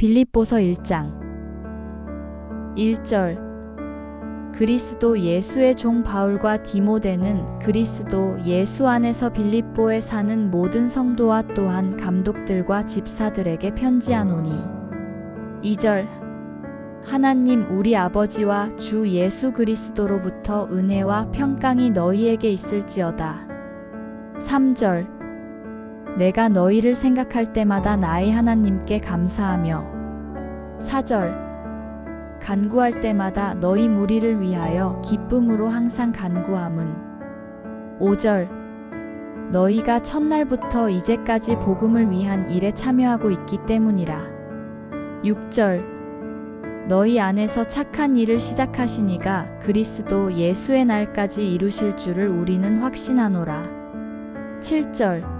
빌립보서 1장. 1절. 그리스도 예수의 종 바울과 디모데는 그리스도 예수 안에서 빌립보에 사는 모든 성도와 또한 감독들과 집사들에게 편지하노니. 2절. 하나님 우리 아버지와 주 예수 그리스도로부터 은혜와 평강이 너희에게 있을지어다. 3절 내가 너희를 생각할 때마다 나의 하나님께 감사하며. 4절. 간구할 때마다 너희 무리를 위하여 기쁨으로 항상 간구함은. 5절. 너희가 첫날부터 이제까지 복음을 위한 일에 참여하고 있기 때문이라. 6절. 너희 안에서 착한 일을 시작하시니가 그리스도 예수의 날까지 이루실 줄을 우리는 확신하노라. 7절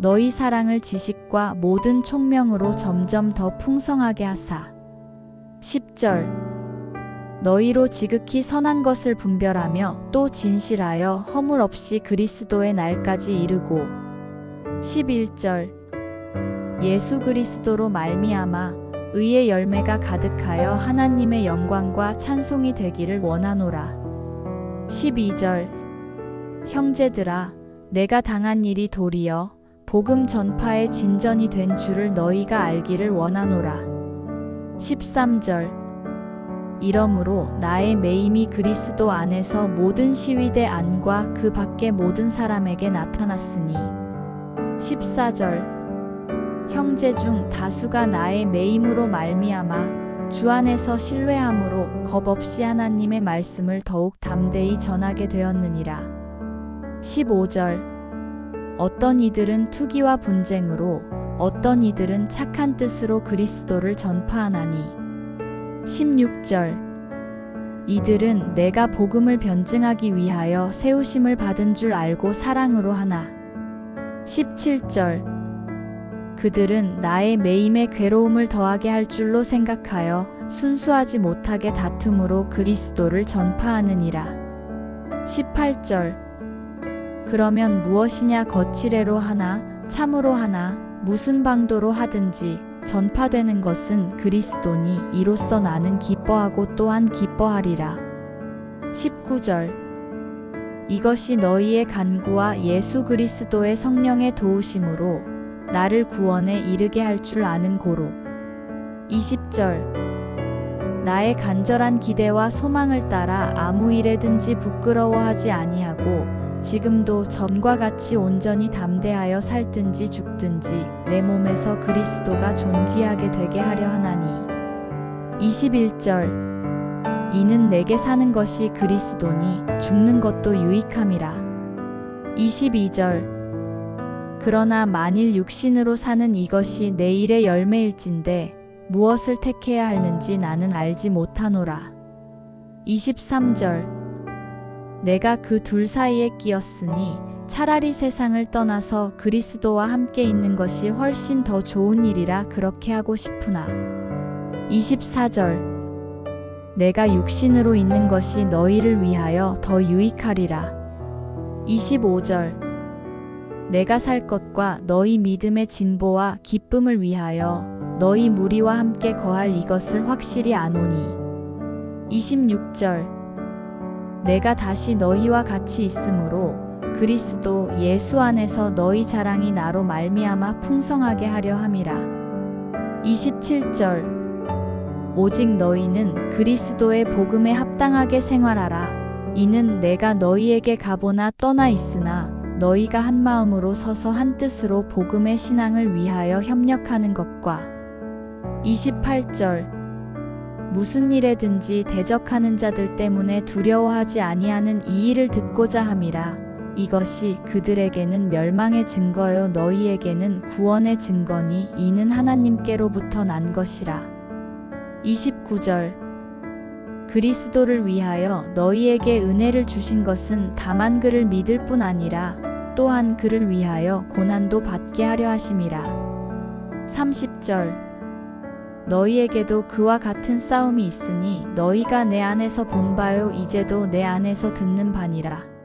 너희 사랑을 지식과 모든 총명으로 점점 더 풍성하게 하사. 10절. 너희로 지극히 선한 것을 분별하며 또 진실하여 허물 없이 그리스도의 날까지 이르고. 11절. 예수 그리스도로 말미암아 의의 열매가 가득하여 하나님의 영광과 찬송이 되기를 원하노라. 12절. 형제들아 내가 당한 일이 도리어 복음 전파의 진전이 된 줄을 너희가 알기를 원하노라. 13절. 이러므로 나의 매임이 그리스도 안에서 모든 시위대 안과 그 밖의 모든 사람에게 나타났으니. 14절. 형제 중 다수가 나의 매임으로 말미암아 주 안에서 신뢰함으로 겁 없이 하나님의 말씀을 더욱 담대히 전하게 되었느니라. 15절 어떤 이들은 투기와 분쟁으로 어떤 이들은 착한 뜻으로 그리스도를 전파하나니. 16절. 이들은 내가 복음을 변증하기 위하여 세우심을 받은 줄 알고 사랑으로 하나. 17절. 그들은 나의 매임에 괴로움을 더하게 할 줄로 생각하여 순수하지 못하게 다툼으로 그리스도를 전파하느니라. 18절 그러면 무엇이냐 거칠애로 하나 참으로 하나 무슨 방도로 하든지 전파되는 것은 그리스도니 이로써 나는 기뻐하고 또한 기뻐하리라. 19절 이것이 너희의 간구와 예수 그리스도의 성령의 도우심으로 나를 구원에 이르게 할 줄 아는 고로. 20절 나의 간절한 기대와 소망을 따라 아무 일에든지 부끄러워하지 아니하고 지금도 전과 같이 온전히 담대하여 살든지 죽든지 내 몸에서 그리스도가 존귀하게 되게 하려 하나니. 21절. 이는 내게 사는 것이 그리스도니 죽는 것도 유익함이라. 22절. 그러나 만일 육신으로 사는 이것이 내 일의 열매일진데 무엇을 택해야 하는지 나는 알지 못하노라. 23절 내가 그 둘 사이에 끼었으니 차라리 세상을 떠나서 그리스도와 함께 있는 것이 훨씬 더 좋은 일이라 그렇게 하고 싶으나. 24절. 내가 육신으로 있는 것이 너희를 위하여 더 유익하리라. 25절. 내가 살 것과 너희 믿음의 진보와 기쁨을 위하여 너희 무리와 함께 거할 이것을 확실히 아노니. 26절 내가 다시 너희와 같이 있으므로 그리스도 예수 안에서 너희 자랑이 나로 말미암아 풍성하게 하려 함이라. 27절 오직 너희는 그리스도의 복음에 합당하게 생활하라. 이는 내가 너희에게 가보나 떠나 있으나 너희가 한 마음으로 서서 한 뜻으로 복음의 신앙을 위하여 협력하는 것과 28절 무슨 일에든지 대적하는 자들 때문에 두려워하지 아니하는 이 일을 듣고자 함이라. 이것이 그들에게는 멸망의 증거요 너희에게는 구원의 증거니 이는 하나님께로부터 난 것이라. 29절 그리스도를 위하여 너희에게 은혜를 주신 것은 다만 그를 믿을 뿐 아니라 또한 그를 위하여 고난도 받게 하려 하심이라. 30절 너희에게도 그와 같은 싸움이 있으니 너희가 내 안에서 본 바요 이제도 내 안에서 듣는 바니라.